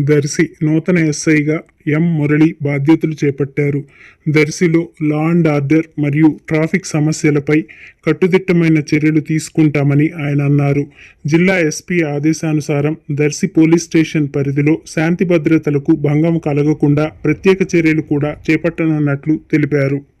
Darsi నూతన ఎస్ఐగా M Murali బాధ్యతలు చేపట్టారు. దర్శిలో లా అండ్ ఆర్డర్ మరియు ట్రాఫిక్ సమస్యలపై కట్టుదిట్టమైన చర్యలు తీసుకుంటామని ఆయన అన్నారు. జిల్లా ఎస్పీ ఆదేశానుసారం దర్శి పోలీస్ స్టేషన్ పరిధిలో శాంతి భద్రతలకు భంగం కలగకుండా ప్రత్యేక చర్యలు కూడా చేపట్టనున్నట్లు తెలిపారు.